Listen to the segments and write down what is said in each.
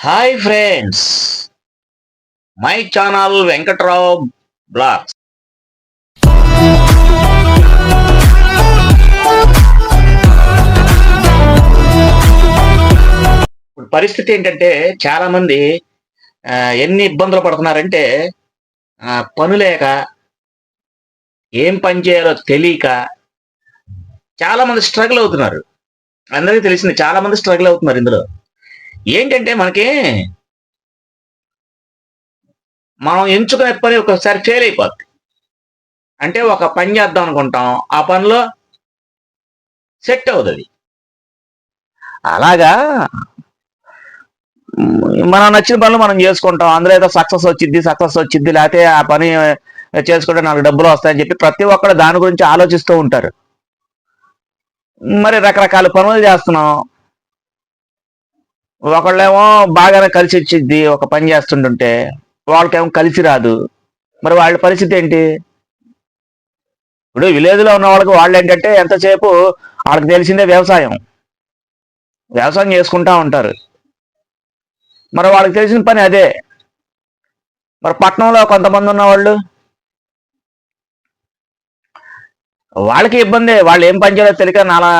Hi friends my channel Venkatrao blogs ఇప్పుడు పరిస్థితి ఏంటంటే చాలా మంది ఎన్ని ఇబ్బందులు పడుతున్నారంటే పనులేక పని లేక ఏం పని చేయాలో తెలియక చాలా మంది స్ట్రగుల్ అవుతున్నారు. అందరికీ తెలిసింది చాలా మంది స్ట్రగుల్ అవుతున్నారు ఇందులో. ఏంటంటే మనకి మనం ఎంచుకునే పని ఒకసారి ఫెయిల్ అయిపోద్ది. అంటే ఒక పని చేద్దాం అనుకుంటాం ఆ పనిలో సెట్ అవుతుంది అలాగా మనం నచ్చిన పనులు మనం చేసుకుంటాం అందులో ఏదో సక్సెస్ వచ్చింది సక్సెస్ వచ్చింది లేకపోతే ఆ పని చేసుకుంటే నాకు డబ్బులు వస్తాయని చెప్పి ప్రతి ఒక్కరు దాని గురించి ఆలోచిస్తూ ఉంటారు. మరి రకరకాల పనులు చేస్తున్నాం ఒకళ్ళేమో బాగానే కలిసి వచ్చింది ఒక పని చేస్తుంటుంటే వాళ్ళకేమో కలిసి రాదు. మరి వాళ్ళ పరిస్థితి ఏంటి? ఇప్పుడు విలేజ్లో ఉన్న వాళ్ళకి వాళ్ళు ఏంటంటే ఎంతసేపు వాళ్ళకి తెలిసిందే వ్యవసాయం. వ్యవసాయం చేసుకుంటా ఉంటారు. మరి వాళ్ళకి తెలిసిన పని అదే. మరి పట్టణంలో కొంతమంది ఉన్నవాళ్ళు? వాళ్ళకి ఇబ్బంది. వాళ్ళు ఏం పని చేయాలో తెలియక నానా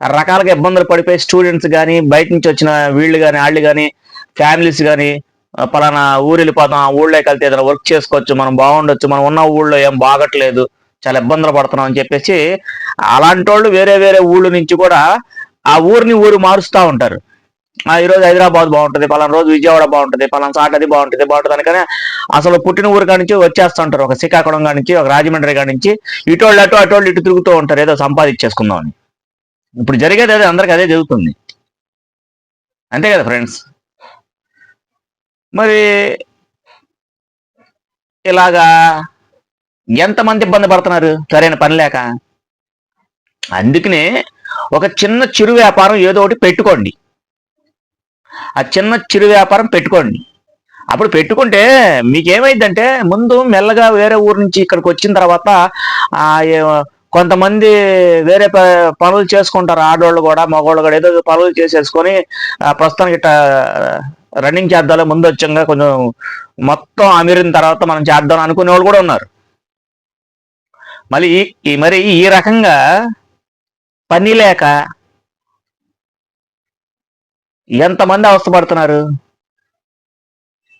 రకాలుగా ఇబ్బందులు పడిపోయి స్టూడెంట్స్ కానీ బయట నుంచి వచ్చిన వీళ్ళు కానీ వాళ్ళు కానీ ఫ్యామిలీస్ కానీ పలానా ఊరు వెళ్ళిపోతాం ఆ ఊళ్ళోకి వెళ్తే ఏదైనా వర్క్ చేసుకోవచ్చు మనం బాగుండొచ్చు మనం ఉన్న ఊళ్ళో ఏం బాగట్లేదు చాలా ఇబ్బందులు పడుతున్నాం అని చెప్పేసి అలాంటి వాళ్ళు వేరే వేరే ఊళ్ళ నుంచి కూడా ఆ ఊరిని ఊరు మారుస్తూ ఉంటారు. ఆ ఈ రోజు హైదరాబాద్ బాగుంటుంది పలానా రోజు విజయవాడ బాగుంటుంది పలానా సాటది అది బాగుంటుంది బాగుంటుంది అనుకనే అసలు పుట్టిన ఊరు కాడి నుంచి వచ్చేస్తుంటారు. ఒక శ్రీకాకుళం కాడి నుంచి ఒక రాజమండ్రి కాడి నుంచి ఇటోళ్ళు అటు అటోళ్ళు ఇటు తిరుగుతూ ఉంటారు ఏదో సంపాదించేసుకుందామని. ఇప్పుడు జరిగేది అదే అందరికి అదే జరుగుతుంది. అంతే కదా ఫ్రెండ్స్ మరి ఇలాగా ఎంతమంది ఇబ్బంది పడుతున్నారు? సరైన పని లేక? అందుకనే ఒక చిన్న చిరు వ్యాపారం ఏదో ఒకటి పెట్టుకోండి. ఆ చిన్న చిరు వ్యాపారం పెట్టుకోండి. అప్పుడు పెట్టుకుంటే మీకేమైందంటే ముందు మెల్లగా వేరే ఊరు నుంచి ఇక్కడికి వచ్చిన తర్వాత కొంతమంది వేరే ప- పనులు చేసుకుంటారు. ఆడవాళ్ళు కూడా మగవాళ్ళు కూడా ఏదో పనులు చేసేసుకొని ప్రస్తుతానికి ఇట్లా రన్నింగ్ చేద్దాలో ముందు వచ్చంగా కొంచెం మొత్తం అమిరిన తర్వాత మనం చేద్దాం అనుకునే వాళ్ళు కూడా ఉన్నారు. మళ్ళీ ఈ- మరి ఈ రకంగా పని లేక ఎంతమంది అవస్థపడుతున్నారు?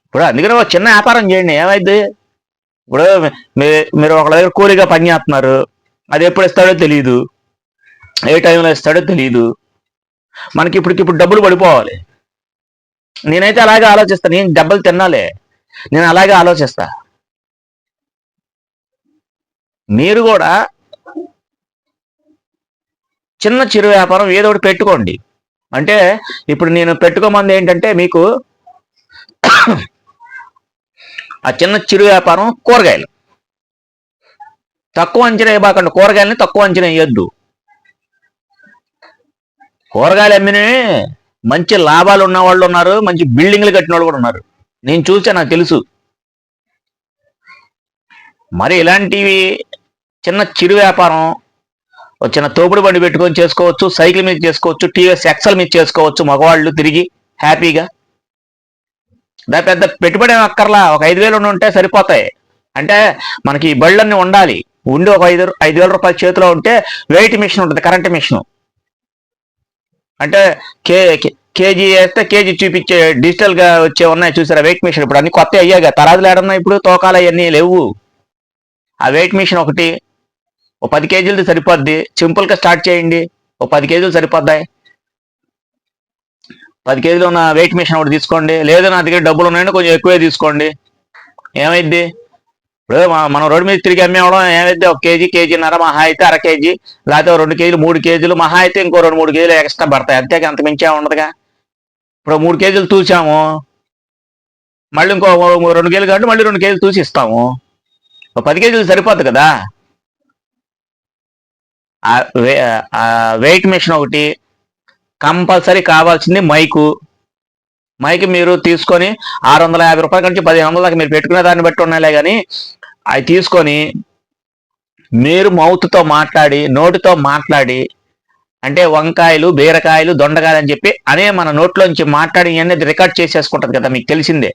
ఇప్పుడు అందుకని ఒక చిన్న వ్యాపారం చేయండి. ఏమైంది ఇప్పుడు మీరు ఒకళ్ళ దగ్గర కూలీగా పని చేస్తున్నారు. అది ఎప్పుడు ఇస్తాడో తెలియదు ఏ టైంలో ఇస్తాడో తెలియదు మనకి ఇప్పటికిప్పుడు డబ్బులు పడిపోవాలి. నేనైతే అలాగే ఆలోచిస్తా. నేను డబ్బులు తినాలే. నేను అలాగే ఆలోచిస్తా. మీరు కూడా చిన్న చిరు వ్యాపారం ఏదో ఒకటి పెట్టుకోండి. అంటే ఇప్పుడు నేను పెట్టుకోమంది ఏంటంటే మీకు ఆ చిన్న చిరు వ్యాపారం కూరగాయలు. తక్కువ అంచనా ఇవ్వకండి కూరగాయలని తక్కువ అంచనా ఇవ్వద్దు కూరగాయలు అమ్మిన మంచి లాభాలు ఉన్న వాళ్ళు ఉన్నారు. మంచి బిల్డింగ్లు కట్టిన వాళ్ళు కూడా ఉన్నారు. నేను చూసా నాకు తెలుసు. మరి ఇలాంటివి చిన్న చిరు వ్యాపారం ఒక చిన్న తోపుడు బండి పెట్టుకొని చేసుకోవచ్చు సైకిల్ మీద చేసుకోవచ్చు టీవీఎస్ ఎక్సల్ మీద చేసుకోవచ్చు. మగవాళ్ళు తిరిగి హ్యాపీగా. దా పెద్ద పెట్టుబడి అక్కర్లా. ఒక ఐదు వేలు ఉండి ఉంటే సరిపోతాయి. అంటే మనకి ఈ బళ్ళన్నీ ఉండాలి. ఉండి ఒక ఐదు ఐదు వేల రూపాయల చేతిలో ఉంటే వెయిట్ మిషన్ ఉంటుంది కరెంట్ మిషన్. అంటే కే కేజీ వేస్తే కేజీ చూపించే డిజిటల్గా వచ్చే ఉన్నాయి చూసారా వెయిట్ మిషన్ ఇప్పుడు అన్ని కొత్త అయ్యాగా తరాదులు ఏడన్నా ఇప్పుడు? తోకాలు అవన్నీ లేవు. ఆ వెయిట్ మిషన్ ఒకటి ఓ పది కేజీలది సరిపోద్ది. సింపుల్గా స్టార్ట్ చేయండి. ఓ పది కేజీలు సరిపోద్దాయి. పది కేజీలు ఉన్న వెయిట్ మిషన్ ఒకటి తీసుకోండి. లేదు నా దగ్గర డబ్బులు ఉన్నాయండి కొంచెం ఎక్కువే తీసుకోండి. ఏమైద్ది? ఇప్పుడు మనం రోడ్డు మీద తిరిగి అమ్మేవడం ఏమైతే ఒక కేజీ కేజీన్నర మహా అయితే అర కేజీ లేకపోతే రెండు కేజీలు మూడు కేజీలు మహా అయితే ఇంకో రెండు మూడు కేజీలు ఎక్స్ట్రా పడతాయి. అంతేగా అంత మించే ఉండదుగా. ఇప్పుడు మూడు కేజీలు తూచాము మళ్ళీ ఇంకో రెండు కేజీలు కాబట్టి మళ్ళీ రెండు కేజీలు తూసి ఇస్తాము. ఒక పది కేజీలు సరిపోద్ది కదా. వెయిట్ మిషన్ ఒకటి కంపల్సరీ కావాల్సింది మైకు. మైక్ మీరు తీసుకొని ఆరు వందల యాభై రూపాయల నుంచి పదిహేను వందల దాకా మీరు పెట్టుకునే దాన్ని బట్టి ఉన్నాయిలే కానీ అవి తీసుకొని మీరు మౌత్తో మాట్లాడి నోటితో మాట్లాడి అంటే వంకాయలు బీరకాయలు దొండకాయలు అని చెప్పి అనే మన నోట్లోంచి మాట్లాడి అనేది రికార్డ్ చేసేసుకుంటది కదా మీకు తెలిసిందే.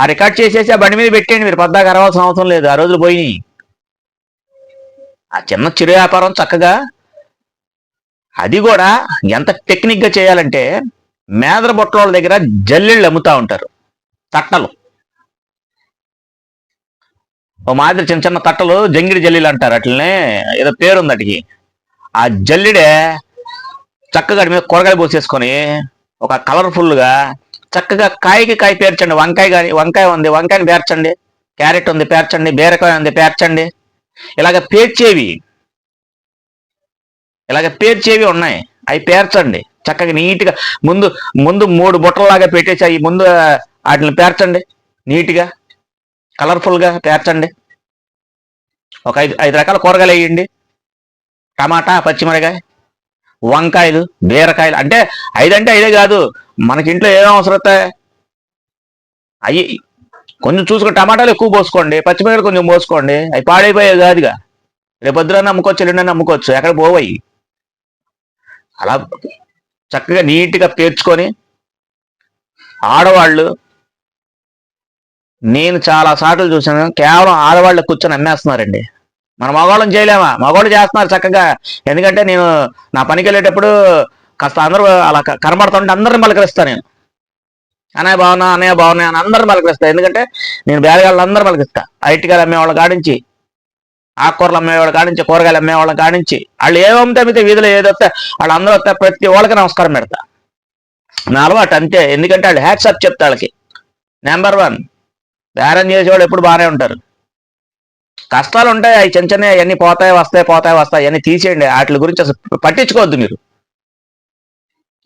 ఆ రికార్డ్ చేసేసి ఆ బండి మీద పెట్టేయండి మీరు పద్దాక అరవాల్సిన అవసరం లేదు ఆ రోజులు పోయినాయి. ఆ చిన్న చిరు వ్యాపారం చక్కగా. అది కూడా ఎంత టెక్నిక్గా చేయాలంటే మేదర బొట్టల దగ్గర జల్లెళ్ళు అమ్ముతా ఉంటారు. తట్టలు. ఓ మాదిరి చిన్న చిన్న తట్టలు జంగిడి జల్లీలు అంటారు అట్లనే. ఏదో పేరుంది అటుకి. ఆ జల్లిడే చక్కగా అటు మీద కూరగాయలు పోసేసుకొని ఒక కలర్ఫుల్గా చక్కగా కాయకి కాయ పేర్చండి. వంకాయ కానీ వంకాయ ఉంది. వంకాయని పేర్చండి. క్యారెట్ ఉంది పేర్చండి. బీరకాయ ఉంది పేర్చండి. ఇలాగ పేర్చేవి. ఇలాగ పేర్చేవి ఉన్నాయి. అవి పేర్చండి. చక్కగా నీట్గా ముందు ముందు మూడు బుట్టలాగా పెట్టేసి అవి ముందు వాటిని పేర్చండి. నీట్గా కలర్ఫుల్గా పేర్చండి. ఒక ఐదు ఐదు రకాల కూరగాయలు వేయండి. టమాటా పచ్చిమిరకాయ వంకాయలు బీరకాయలు. అంటే ఐదంటే ఐదే కాదు. మనకి ఇంట్లో ఏం అవసరం వస్తాయి అయ్యి కొంచెం చూసుకో టమాటాలు ఎక్కువ పోసుకోండి. పచ్చిమిరకాయలు కొంచెం పోసుకోండి. అవి పాడైపోయే కాదుగా. రేపు నమ్ముకోవచ్చు అమ్ముకోవచ్చు నమ్ముకోవచ్చు అమ్ముకోవచ్చు. ఎక్కడ పోవయి అలా చక్కగా నీట్గా పేర్చుకొని ఆడవాళ్ళు నేను చాలా సార్లు చూసాను కేవలం ఆడవాళ్ళు కూర్చొని అమ్మేస్తున్నారండి. మన మగవాళ్ళని చేయలేమా? మగవాళ్ళు చేస్తున్నారు చక్కగా. ఎందుకంటే నేను నా పనికి వెళ్ళేటప్పుడు కాస్త అందరూ అలా కనబడుతుంటే అందరిని పలకరిస్తాను నేను. అనే భావన అనే బాగున్నా అని అందరిని పలకరిస్తాను ఎందుకంటే నేను బేరగాళ్ళు అందరూ పలకరిస్తా. అరటికాయలు అమ్మేవాళ్ళ కాడించి ఆకుకూరలు అమ్మేవాళ్ళు కానించి కూరగాయలు అమ్మేవాళ్ళని కానించి వాళ్ళు ఏమమ్మితే అమ్మితే వీధిలో ఏదొస్తే వాళ్ళందరూ వస్తే ప్రతి వాళ్ళకి నమస్కారం పెడతా. నా అలవాటు అంతే. ఎందుకంటే వాళ్ళు హ్యాట్సప్ చెప్తా వాళ్ళకి. నెంబర్ వన్ బేరం చేసేవాళ్ళు ఎప్పుడు బాగానే ఉంటారు. కష్టాలు ఉంటాయి అవి చిన్న చిన్న అవన్నీ పోతాయి వస్తాయి పోతాయి వస్తాయి అవన్నీ తీసేయండి. వాటి గురించి అసలు పట్టించుకోవద్దు మీరు.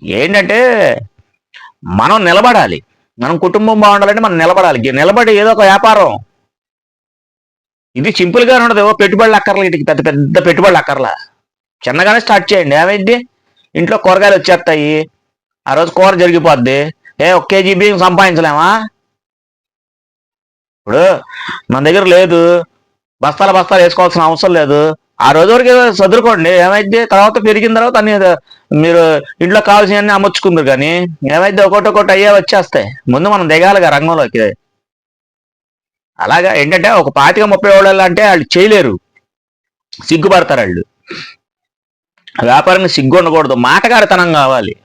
ఏంటంటే మనం నిలబడాలి. మనం కుటుంబం బాగుండాలంటే మనం నిలబడాలి. నిలబడి ఏదో ఒక వ్యాపారం. ఇది సింపుల్గా ఉండదు. ఓ పెట్టుబడులు అక్కర్లా వీటికి పెద్ద పెద్ద పెట్టుబడులు అక్కర్లా. చిన్నగానే స్టార్ట్ చేయండి. ఏమైంది? ఇంట్లో కూరగాయలు వచ్చేస్తాయి. ఆ రోజు కూర జరిగిపోద్ది. ఏ ఒక కేజీ బియ్యం సంపాదించలేమా? ఇప్పుడు మన దగ్గర లేదు. బస్తాల బస్తాలు వేసుకోవాల్సిన అవసరం లేదు. ఆ రోజు వరకు చదువుకోండి ఏమైంది? తర్వాత పెరిగిన తర్వాత అన్ని మీరు ఇంట్లో కావాల్సినవన్నీ అమర్చుకుందరు కానీ ఏమైతే ఒకటి ఒకటి అయ్యే వచ్చేస్తాయి. ముందు మనం దిగాలిగా రంగంలోకి. అలాగా ఏంటంటే ఒక పాతిక ముప్పై వాళ్ళు అంటే వాళ్ళు చేయలేరు. సిగ్గుపడతారు వాళ్ళు. వ్యాపారంగా సిగ్గు ఉండకూడదు. మాటగారితనం కావాలి.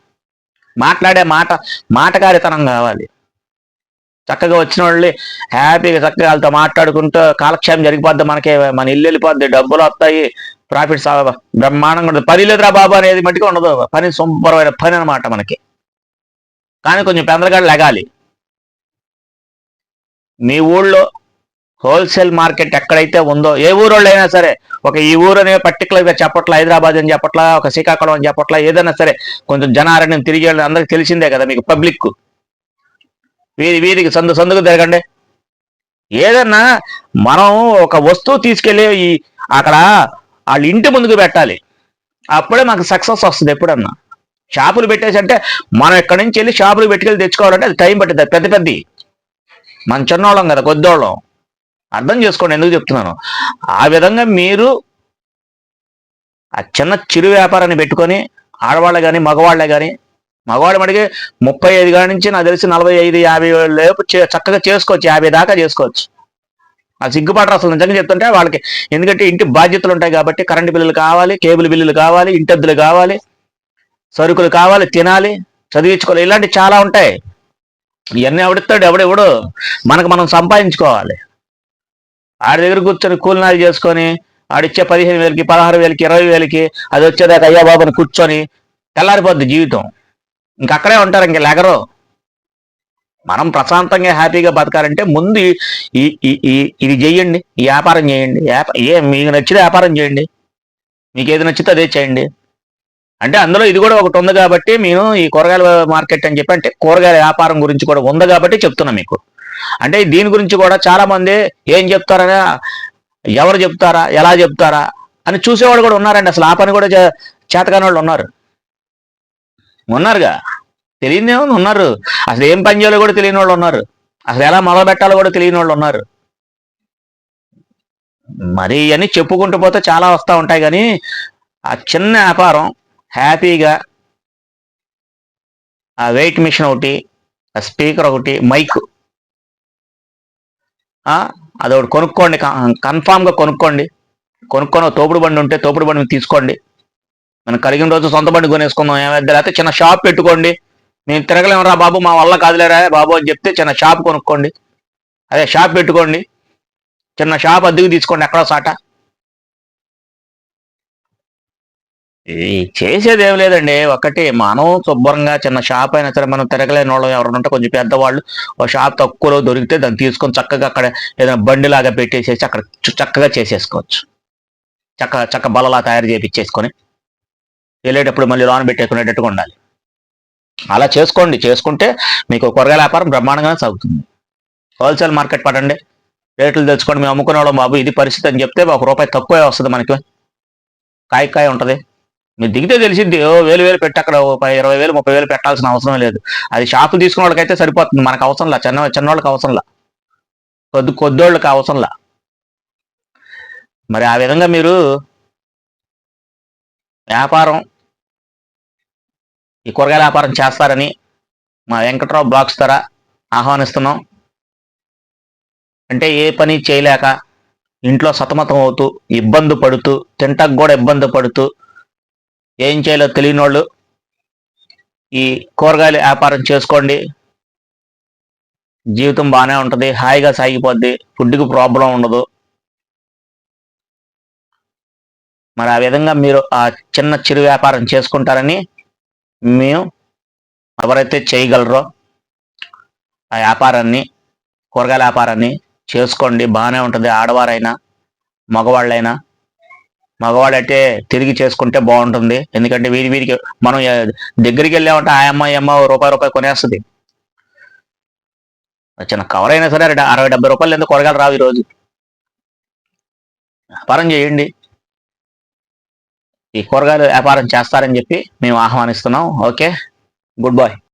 మాట్లాడే మాట మాటగారితనం కావాలి. చక్కగా వచ్చిన వాళ్ళు హ్యాపీగా చక్కగా వాళ్ళతో మాట్లాడుకుంటూ కాలక్షేమం జరిగిపోద్ది మనకి. మన ఇల్లు వెళ్ళిపోద్ది డబ్బులు వస్తాయి ప్రాఫిట్స్ బ్రహ్మాండంగా ఉండదు. పని లేదురా బాబు అనేది మట్టుకు ఉండదు. పని సూపరమైన పని అనమాట మనకి. కానీ కొంచెం పెందలగాడు లెగాలి. మీ ఊళ్ళో హోల్సేల్ మార్కెట్ ఎక్కడైతే ఉందో ఏ ఊరోళ్ళు అయినా సరే ఒక ఈ ఊరు అనే పర్టికులర్గా చెప్పట్లా హైదరాబాద్ అని చెప్పట్లా ఒక శ్రీకాకుళం అని చెప్పట్లా ఏదైనా సరే కొంచెం జనారణ్యం తిరిగి వెళ్ళి అందరికి తెలిసిందే కదా మీకు పబ్లిక్. వీరి వీరికి సందు సందుకు తిరగండి. ఏదన్నా మనం ఒక వస్తువు తీసుకెళ్ళి ఈ అక్కడ వాళ్ళ ఇంటి ముందుకు పెట్టాలి. అప్పుడే మనకు సక్సెస్ వస్తుంది ఎప్పుడన్నా. షాపులు పెట్టేసి అంటే మనం ఎక్కడి నుంచి వెళ్ళి షాపులు పెట్టుకెళ్ళి తెచ్చుకోవాలంటే అది టైం పట్టింది పెద్ద పెద్ద మన చిన్నోళ్ళం కదా కొద్దోళ్ళం అర్థం చేసుకోండి ఎందుకు చెప్తున్నాను. ఆ విధంగా మీరు ఆ చిన్న చిరు వ్యాపారాన్ని పెట్టుకొని ఆడవాళ్ళే కానీ మగవాళ్ళే కానీ మగవాళ్ళు మడిగి ముప్పై ఐదు కాడి నుంచి నాకు తెలిసి నలభై ఐదు యాభై లేపు చక్కగా చేసుకోవచ్చు యాభై దాకా చేసుకోవచ్చు. ఆ సిగ్గుపాటు అసలు నిజంగా చెప్తుంటే వాళ్ళకి. ఎందుకంటే ఇంటి బాధ్యతలు ఉంటాయి కాబట్టి కరెంటు బిల్లులు కావాలి కేబుల్ బిల్లులు కావాలి ఇంటద్దులు కావాలి సరుకులు కావాలి తినాలి చదివించుకోవాలి ఇలాంటివి చాలా ఉంటాయి. ఇవన్నీ ఎవడిస్తాడు? ఎవడెవడు? మనకు మనం సంపాదించుకోవాలి. ఆడి దగ్గర కూర్చొని కూలినాలు చేసుకొని ఆడిచ్చే పదిహేను వేలకి పదహారు వేలకి ఇరవై వేలకి అది వచ్చేదాకా అయ్యా బాబుని కూర్చొని తెల్లారిపోద్ది జీవితం. ఇంక అక్కడే ఉంటారు ఇంక లెగరు. మనం ప్రశాంతంగా హ్యాపీగా బతకాలంటే ముందు ఈ- ఇది చేయండి. ఈ వ్యాపారం చేయండి. ఏ మీకు నచ్చిన వ్యాపారం చేయండి. మీకు ఏది నచ్చితే అదే చేయండి. అంటే అందులో ఇది కూడా ఒకటి ఉంది కాబట్టి మేము ఈ కూరగాయల మార్కెట్ అని చెప్పి అంటే కూరగాయల వ్యాపారం గురించి కూడా ఉంది కాబట్టి చెప్తున్నా మీకు. అంటే దీని గురించి కూడా చాలా మంది ఏం చెప్తారని ఎవరు చెప్తారా ఎలా చెప్తారా అని చూసేవాడు కూడా ఉన్నారండి. అసలు ఆ పని కూడా చే- చేతకాని వాళ్ళు ఉన్నారు. ఉన్నారుగా? తెలియని ఉన్నారు. అసలు ఏం పని చేయాలో కూడా తెలియని వాళ్ళు ఉన్నారు. అసలు ఎలా మొదలు పెట్టాలో కూడా తెలియని వాళ్ళు ఉన్నారు. మరి అని చెప్పుకుంటూ పోతే చాలా వస్తూ ఉంటాయి కానీ ఆ చిన్న వ్యాపారం హ్యాపీగా ఆ వెయిట్ మిషన్ ఒకటి ఆ స్పీకర్ ఒకటి మైక్. అదొకటి కొనుక్కోండి. కన్ఫామ్గా కొనుక్కోండి. కొనుక్కొని తోపుడు బండి ఉంటే తోపుడు బండి తీసుకోండి. మనం కలిగిన రోజు సొంత బండి కొనేసుకుందాం. ఏమైంది లేకపోతే చిన్న షాప్ పెట్టుకోండి. మేము తిరగలేమరా బాబు మా వల్ల కాదులేరా బాబు అని చెప్తే చిన్న షాప్ కొనుక్కోండి. అదే షాప్ పెట్టుకోండి. చిన్న షాప్ అద్దెకు తీసుకోండి ఎక్కడో సాట ఈ చేసేది ఏం లేదండి. ఒకటి మనం శుభ్రంగా చిన్న షాప్ అయినా సరే మనం తిరగలేని వాళ్ళు ఎవరైనా ఉంటే కొంచెం పెద్దవాళ్ళు ఒక షాప్ తక్కువలో దొరికితే దాన్ని తీసుకొని చక్కగా అక్కడ ఏదైనా బండిలాగా పెట్టేసేసి అక్కడ చక్కగా చేసేసుకోవచ్చు. చక్క చక్క బలలా తయారు చేపిచ్చేసుకొని వెళ్ళేటప్పుడు మళ్ళీ లోన్ పెట్టేసుకునేటట్టుగా ఉండాలి. అలా చేసుకోండి. చేసుకుంటే మీకు కూరగాయల వ్యాపారం బ్రహ్మాండంగా సాగుతుంది. హోల్సేల్ మార్కెట్ పడండి. రేట్లు తెలుసుకోండి. మేము అమ్ముకునే వాళ్ళం బాబు. ఇది పరిస్థితి అని చెప్తే ఒక రూపాయి తక్కువే వస్తుంది మనకి. కాయ కాయ ఉంటుంది. మీరు దిగితే తెలిసింది ఓ వేలు వేలు పెట్టి అక్కడ ఇరవై వేలు ముప్పై వేలు పెట్టాల్సిన అవసరం లేదు. అది షాపు తీసుకున్న వాళ్ళకైతే సరిపోతుంది. మనకు అవసరంలా చిన్న చిన్నవాళ్ళకి అవసరంలా. కొద్ది కొద్దోళ్ళకి అవసరంలా. మరి ఆ విధంగా మీరు వ్యాపారం ఈ కూరగాయల వ్యాపారం చేస్తారని మా వెంకట్రావు బ్లాగ్స్ ద్వారా ఆహ్వానిస్తున్నాం. అంటే ఏ పని చేయలేక ఇంట్లో సతమతం అవుతూ ఇబ్బంది పడుతూ తింటకు కూడా ఇబ్బంది పడుతూ ఏం చేయాలో తెలియని వాళ్ళు ఈ కూరగాయల వ్యాపారం చేసుకోండి. జీవితం బాగానే ఉంటుంది హాయిగా సాగిపోద్ది ఫుడ్కి ప్రాబ్లం ఉండదు. మరి ఆ విధంగా మీరు ఆ చిన్న చిరు వ్యాపారం చేసుకుంటారని మేము ఎవరైతే చేయగలరో ఆ వ్యాపారాన్ని కూరగాయల వ్యాపారాన్ని చేసుకోండి. బాగానే ఉంటుంది ఆడవారైనా మగవాళ్ళైనా. మగవాడైతే తిరిగి చేసుకుంటే బాగుంటుంది. ఎందుకంటే వీరి వీరికి మనం దగ్గరికి వెళ్ళామంటే ఆ అమ్మాయి అమ్మ రూపాయి రూపాయి కొనేస్తుంది. చిన్న కవర్ అయినా సరే అరవై అరవై డెబ్బై రూపాయలు ఎందుకు కూరగాయలు రావు ఈరోజు? వ్యాపారం చేయండి. ఈ కూరగాయలు వ్యాపారం చేస్తారని చెప్పి మేము ఆహ్వానిస్తున్నాం. ఓకే? Good bye.